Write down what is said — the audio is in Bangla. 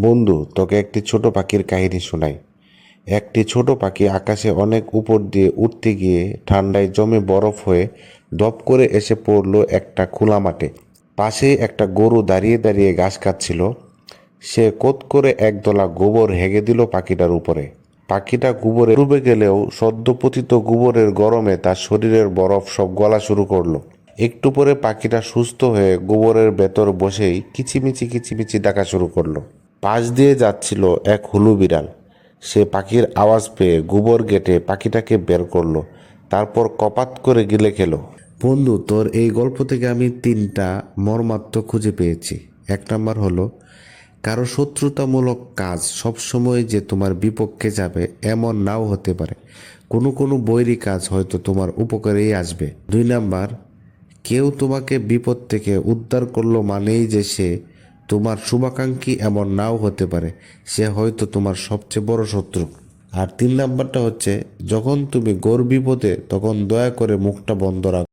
বন্ধু, তোকে একটি ছোট পাখির কাহিনী শোনাই। একটি ছোট পাখি আকাশে অনেক উপর দিয়ে উঠতে গিয়ে ঠান্ডায় জমে বরফ হয়ে দপ করে এসে পড়ল একটা খোলা মাঠে। পাশেই একটা গরু দাঁড়িয়ে দাঁড়িয়ে ঘাস খাচ্ছিল। সে কোত করে একদলা গোবর হেগে দিল পাখিটার উপরে। পাখিটা গোবরে ডুবে গেলেও সদ্যপতিত গোবরের গরমে তার শরীরের বরফ সব গলা শুরু করল। একটু পরে পাখিটা সুস্থ হয়ে গোবরের ভেতর বসেই কিচিমিচি কিচিমিচি ডাকা শুরু করল। পাশ দিয়ে যাচ্ছিল এক হুলু বিড়াল। সে পাখির আওয়াজ পেয়ে গোবর গেটে পাখিটাকে বের করল, তারপর কপাত করে গিলে খেলো। বন্ধু, তোর এই গল্প থেকে আমি তিনটা মর্মাত্ম খুঁজে পেয়েছি। এক নাম্বার হলো, কারও শত্রুতামূলক কাজ সবসময় যে তোমার বিপক্ষে যাবে এমন নাও হতে পারে। কোনো কোনো বৈরী কাজ হয়তো তোমার উপকারেই আসবে। দুই নাম্বার, কেউ তোমাকে বিপদ থেকে উদ্ধার করল মানেই যে সে তোমার শুভাকাঙ্ক্ষী এমন নাও হতে পারে, সে হয়তো তোমার সবচেয়ে বড় শত্রু। আর তিন নাম্বারটা হচ্ছে, যখন তুমি গর্বিপদে বিপদে তখন দয়া করে মুখটা বন্ধ রাখো।